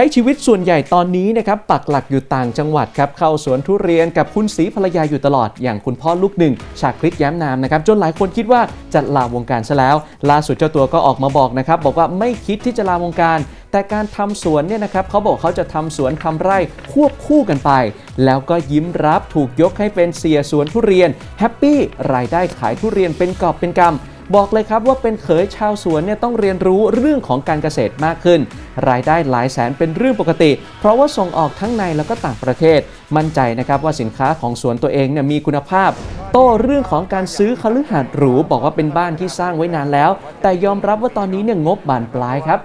ช้ชีวิตส่วนใหญ่ตอนนี้นะครับปักหลักอยู่ต่างจังหวัดครับเข้าสวนทุเรียนกับคุณศรีภรรยาอยู่ตลอด อย่างคุณพ่อลูกหนึ่งชาคริตแย้มนามนะครับจนหลายคนคิดว่าจะลาวงการซะแล้ว ล่าสุดเจ้าตัวก็ออกมาบอกนะครับบอกว่าไม่คิดที่จะลาวงการ แต่การทำสวนเนี่ยนะครับเขาบอกเขาจะทำสวนทำไร่ควบคู่กันไป แล้วก็ยิ้มรับถูกยกให้เป็นเสียสวนทุเรียนแฮปปี้รายได้ขายทุเรียนเป็นกอบเป็นกำบอกเลยครับว่าเป็นเขยชาวสวนเนี่ยต้องเรียนรู้เรื่องของการเกษตรมากขึ้น รายได้หลายแสนเป็นเรื่องปกติ เพราะว่าส่งออกทั้งในแล้วก็ต่างประเทศ มั่นใจนะครับว่าสินค้าของสวนตัวเองเนี่ยมีคุณภาพ โต้เรื่องของการซื้อคฤหาสน์หรูบอกว่าเป็นบ้านที่สร้างไว้นานแล้ว แต่ยอมรับว่าตอนนี้เนี่ยงบบานปลายครับ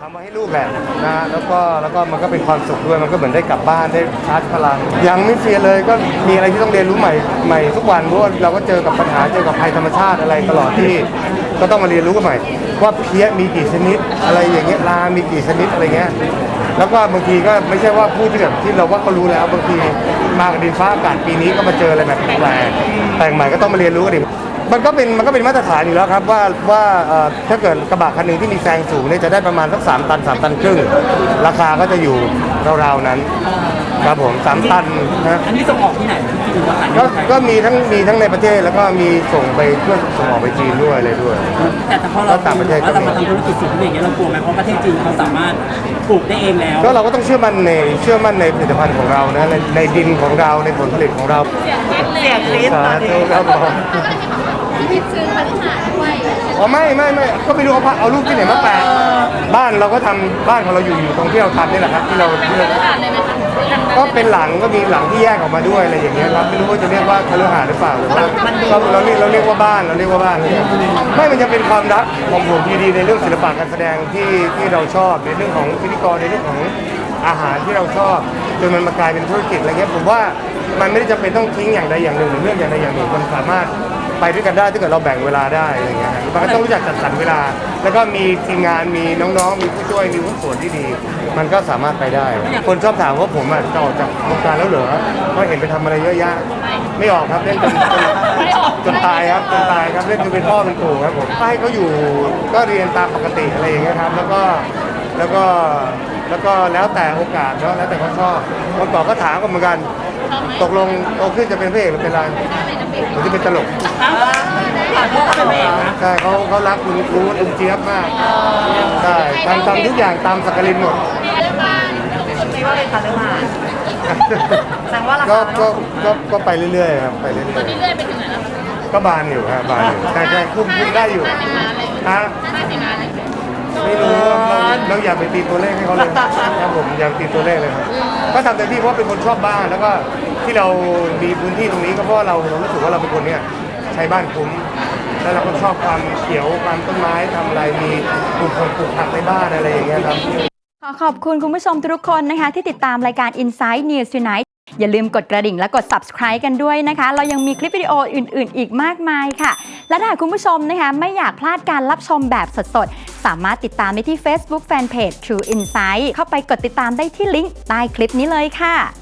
ทำมาให้ลูกแหละนะแล้วก็แล้วก็มันก็เป็นความสุขด้วยมันก็เหมือนได้กลับบ้านได้ชาร์จพลังยังไม่เฟียเลยก็มีอะไรที่ต้องเรียนรู้ใหม่ใหม่ทุกวันเพราะว่เราก็เจอกับปัญหาเจอกับภัยธรรมชาติอะไรตลอดที่ ก็ต้องมาเรียนรู้กันใหม่ ว่าเพี้ยมีกี่ชนิด อะไรอย่างเงี้ยลามีกี่ชนิดอะไรเงี้ยแล้วก็บางทีก็ไม่ใช่ว่าพูดที่แบบที่เราว่าเขารู้แล้วบางทีมากับดินฟ้าอากาศปีนี้ก็มาเจออะไรแบบแปลกๆแต่งใหม่ก็ต้องมาเรียนรู้กันอีกมันก็เป็นมันก็เป็นมาตรฐานอยู่แล้วครับว่าว่าถ้าเกิดกระบะคันหนึ่งที่มีแซงสูงเนี่ยจะได้ประมาณสักสามตันสามตันครึ่งราคาก็จะอยู่ราวๆนั้น ครับผมสามตันนะอันนี้ส่งออกที่ไหนที่อื่นก็ขายก็ที่ไทยก็มีทั้งมีทั้งในประเทศแล้วก็มีส่งไปเพื่อส่งออกไปจีนด้วยอะไรด้วย แต่พอเราแล้วต่างประเทศก็ว่าเรามีมาทำธุรกิจสิ่งที่อย่างเงี้ยเรากลัวไหมเพราะประเทศจีนเขาสามารถปลูกได้เองแล้วก็เราก็ต้องเชื่อมั่นในเชื่อมั่นในผลิตภัณฑ์ของเรานะในในดินของเราในผลผลิตของเราเสียงคลิปสาธุครับผมคิดซื้อคฤหาสน์ด้วยอ๋อไม่ไม่ไม่ก็ไม่รู้เขาเอารูปที่ไหนมาแปะบ้านเราก็ทำบ้านของเราอยู่อยู่ตรงที่เราทำนี่แหละครับที่เราที่เรา คฤหาสน์เลยไหมคะ ก็เป็นหลังก็มีหลังที่แยกออกมาด้วยอะไรอย่างเงี้ยครับไม่รู้ว่าจะเรียกว่าคฤหาสน์หรือเปล่าหรือว่าเราเราเรียกเราเรียกว่าบ้านเราเรียกว่าบ้านไม่มันจะเป็นความรักของผมดีๆในเรื่องศิลปะการแสดงที่ที่เราชอบในเรื่องของพิธีกรในเรื่องของอาหารที่เราชอบจนมันมากลายเป็นธุรกิจอะไรเงี้ยผมว่ามันไม่ได้จำเป็นต้องทิ้งอย่างใดอย่างหนึ่งหรือเรื่องอย่างใดอย่างหนึ่งมันสามารถ ไปด้วยกันได้ถ้าเกิดเราแบ่งเวลาได้อะไรเงี้ยครับมันก็ต้องรู้จักจัดสรรเวลา แล้วก็มีทีมงานมีน้องๆ มีผู้ช่วยมีผู้นส่วนที่ดี มันก็สามารถไปได้ คนชอบถามว่าผมอะจะออกจากวงการแล้วเหรอเพราะเห็นไปทำอะไรเยอะแยะไม่ออกครับเล่นจนจนจนตายครับจนตายครับเล่นจนเป็นพ่อเป็นปู่ครับผมก็ให้เขาอยู่ก็เรียนตามปกติอะไรอย่างเงี้ยครับแล้วก็แล้วก็แล้วก็แล้วแต่โอกาสเนาะแล้วแต่เขาชอบคนต่อนก็ถามกันเหมือนกัน ตกลงโตขึ้นจะเป็นพระเอกหรือเป็นอะไร หรือจะเป็นตลกถามพ่อเป็นเองนะใช่เขาเขารักคุณครูลุงเจี๊ยบมากใช่ทำทำทุกอย่างตามสักกลินหมดคิดว่าเป็นคาร์มาแสดงว่าราก็คาก็ก็ก็ไปเรื่อยๆครับไปเรื่อยเรื่อยๆไปถึงไหนแล้วๆก็บานอยู่ครับบานอยู่แต่แต่คุมคุมได้อยู่ห้าสิบล้านเลยฮะห้าสิบล้านเลยไม่รู้เราเราอย่าไปตีตัวเลขให้เขาเลยครับผมอย่าตีตัวเลขเลยครับก็ทำเต็มที่เพราะว่าเป็นคนชอบบ้านแล้วก็ ที่เรามีพื้นที่ตรงนี้ก็เพราะว่าเราเรารู้สึกว่าเราเป็นคนเนี่ยใช้บ้านคุ้มแล้วเราก็ชอบความเขียวความต้นไม้ทำอะไรมีปลูกผักปลูกผักในบ้านอะไรอย่างเงี้ยครับ ขอขอบคุณคุณผู้ชมทุกคนนะคะ ที่ติดตามรายการ Inside News Tonight อย่าลืมกดกระดิ่งและกด subscribe กันด้วยนะคะ เรายังมีคลิปวิดีโออื่น ๆ อีกมากมายค่ะ และถ้าหากคุณผู้ชมนะคะ ไม่อยากพลาดการรับชมแบบสด ๆ สามารถติดตามได้ที่ Facebook Fanpage True Insight เข้าไปกดติดตามได้ที่ลิงก์ใต้คลิปนี้เลยค่ะ